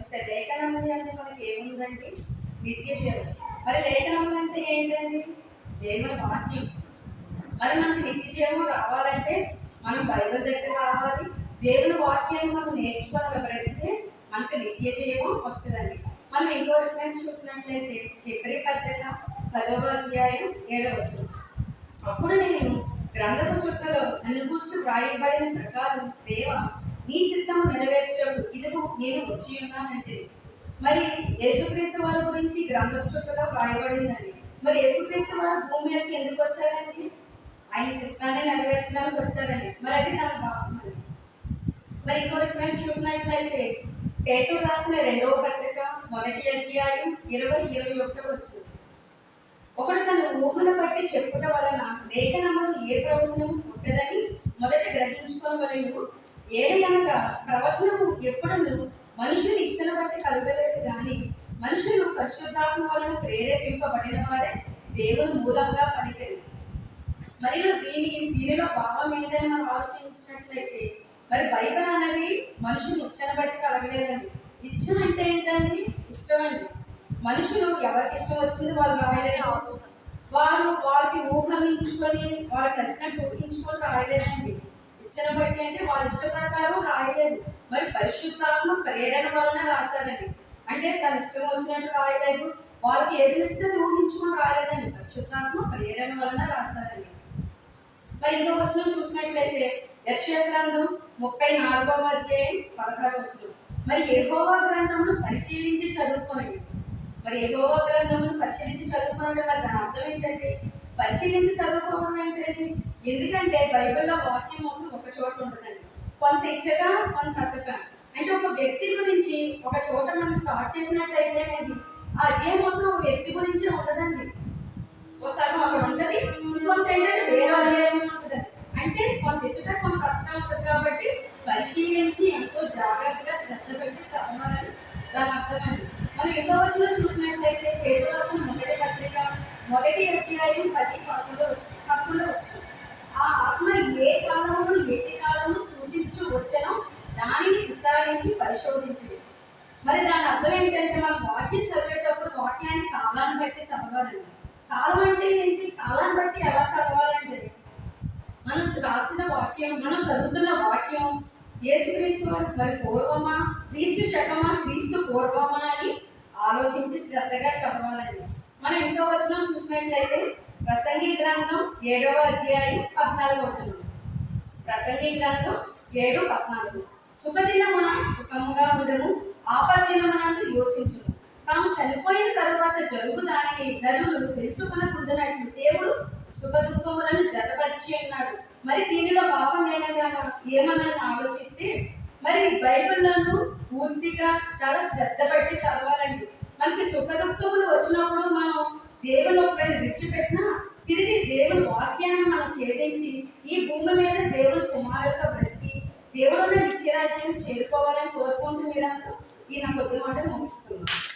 చూస్తే లేఖనములు అంటే మనకి ఏముందండి? నిత్య జీవం మరి లేఖనములు అంటే ఏంటండి? దేవుని వాక్యం. మరి మనకి నిత్య జీవం రావాలంటే మనం బైబిల్ దగ్గర రావాలి. దేవుని వాక్యాన్ని మనం నేర్చుకోవాలి ప్రయత్నితే మనకి నిత్య జీవం వస్తుందండి. మనం ఇంకో రిఫరెన్స్ చూసినట్లయితే ఫిబ్రవరి పత్రిక పదవ అధ్యాయం ఏడవ వచనం. అప్పుడు నేను గ్రంథపు చుట్టలో నన్ను కూర్చు వ్రాయబడిన ప్రకారం దేవ నీ చిత్తము నెరవేర్చటకు ఇదిగో నేను వచ్చి ఉన్నానంటే. మరి యేసుక్రీస్తు వారి గురించి గ్రంథం చుట్టలా వ్రాయబడిందండి. మరి యేసుక్రీస్తు వారు భూమి మీదకి ఎందుకు వచ్చారండి? ఆయన చిత్తాన్ని నెరవేర్చడానికి వచ్చారండి. మరి అది దాని భాగం మరి ఇంకో రిఫరెన్స్ చూసినట్లయితే పేతు రాసిన రెండవ పత్రిక మొదటి అధ్యాయం ఇరవై ఇరవై ఒకటి వచ్చింది ఒకడు తన ఊహను బట్టి చెప్పుట వలన లేఖనములు ఏ ప్రవచనము పుట్టదని మొదట గ్రహించుకోవలను ఏదనగా ప్రవచనము ఎప్పుడను మనుషుని ఇచ్చను బట్టి కలగలేదు కానీ మనుషులు పరిశుద్ధాత్మ వలన ప్రేరేపింపబడిన వారే దేవుని మూలంగా పలికిరి. మరియు దీని దీనిలో భావం ఏంటని మనం ఆలోచించినట్లయితే మరి బైబిల్ అన్నది మనుషులు ఇచ్చను బట్టి కలగలేదండి. ఇచ్చం అంటే ఏంటండి? ఇష్టం అండి. మనుషులు ఎవరికి ఇష్టం వచ్చింది వాళ్ళు రాయలేదు వారు వాళ్ళకి ఊహలించుకొని వాళ్ళకి నచ్చినట్టు ఊహించుకొని రాయలేదండి ఇచ్చిన బట్టి అంటే వాళ్ళ ఇష్ట ప్రకారం రాయలేదు. మరి పరిశుద్ధాత్మ ప్రేరణ వలన రాశారండి అంటే తన ఇష్టం వచ్చినట్టు రాయలేదు. వాళ్ళకి ఏది నచ్చితే ఊహించుకొని రాయలేదండి పరిశుద్ధాత్మ ప్రేరణ వలన రాశారండి మరి ఇంకో వచ్చిన చూసినట్లయితే యశ్వ గ్రంథం ముప్పై నాలుగవ అధ్యాయం పదహారు వచ్చిన మరి ఏహోవా గ్రంథమును పరిశీలించి చదువుకోండి మరి ఏహోవా గ్రంథమును పరిశీలించి చదువుకోవడం వల్ల దాని అర్థం ఏంటంటే పరిశీలించి చదువుకోవడమే ఎందుకంటే బైబిల్లో వాక్యం మాత్రం ఒక చోట ఉండదండి కొంత ఇచ్చట కొంత అచ్చట అంటే ఒక వ్యక్తి గురించి ఒక చోట మనం స్టార్ట్ చేసినట్టయితేనండి ఆ అధ్యాయం మొత్తం ఒక వ్యక్తి గురించే ఉండదండి. ఒకసారి అక్కడ ఉంటుంది కొంత ఏంటంటే వేరే అధ్యాయం ఉంటుందండి. అంటే కొంత ఇచ్చట కొంత అచ్చట ఉంటుంది కాబట్టి పరిశీలించి ఎంతో జాగ్రత్తగా శ్రద్ధ పెట్టి చదవాలని దాని అర్థమండి. మనం ఎన్నో వచ్చిన చూసినట్లయితే పేదవాసన మొదటి పత్రిక మొదటి అధ్యాయం పది పదకొండు వచ్చింది ఏ కాలంలో ఎట్టి కాలంలో సూచించుతూ వచ్చానో దానిని విచారించి పరిశోధించింది మరి దాని అర్థం ఏంటంటే మనం వాక్యం చదివేటప్పుడు వాక్యాన్ని కాలాన్ని బట్టి చదవాలండి. కాలం అంటే ఏంటి? కాలాన్ని బట్టి ఎలా చదవాలంటే మనం రాసిన వాక్యం మనం చదువుతున్న వాక్యం యేసుక్రీస్తు మరి పూర్వమా క్రీస్తు శకమా క్రీస్తు పూర్వమా అని ఆలోచించి శ్రద్ధగా చదవాలండి. మనం ఇంకో వచనం చూసినట్లయితే ప్రసంగి గ్రంథం ఏడవ అధ్యాయం పద్నాలుగు వచనం. ప్రసంగి గ్రంథం ఏడు పద్నాలుగు. సుఖదినమున సుఖముగా ఉండము ఆపద్దినమునందు యోచించును తాము చనిపోయిన తరువాత జరుగు దానిని నరులు తెలుసుకొనకుండునట్లు దేవుడు సుఖ దుఃఖములను జతపరిచి ఉన్నాడు. మరి దీనిలో పాపం ఏమనగా ఏమని ఆలోచిస్తే మరి బైబిల్లను పూర్తిగా చాలా శ్రద్ధ పెట్టి చదవాలండి. మనకి సుఖ దుఃఖములు వచ్చినప్పుడు మనం దేవుని ఒకవేళ విడిచిపెట్టినా తిరిగి దేవుని వాక్యాన్ని మనం ఛేదించి దేవుడు నిత్యరాజ్యాన్ని చేరుకోవాలని కోరుకుంటూ మీరు ఈ నా కొద్ది మాటలు ముగిస్తున్నాను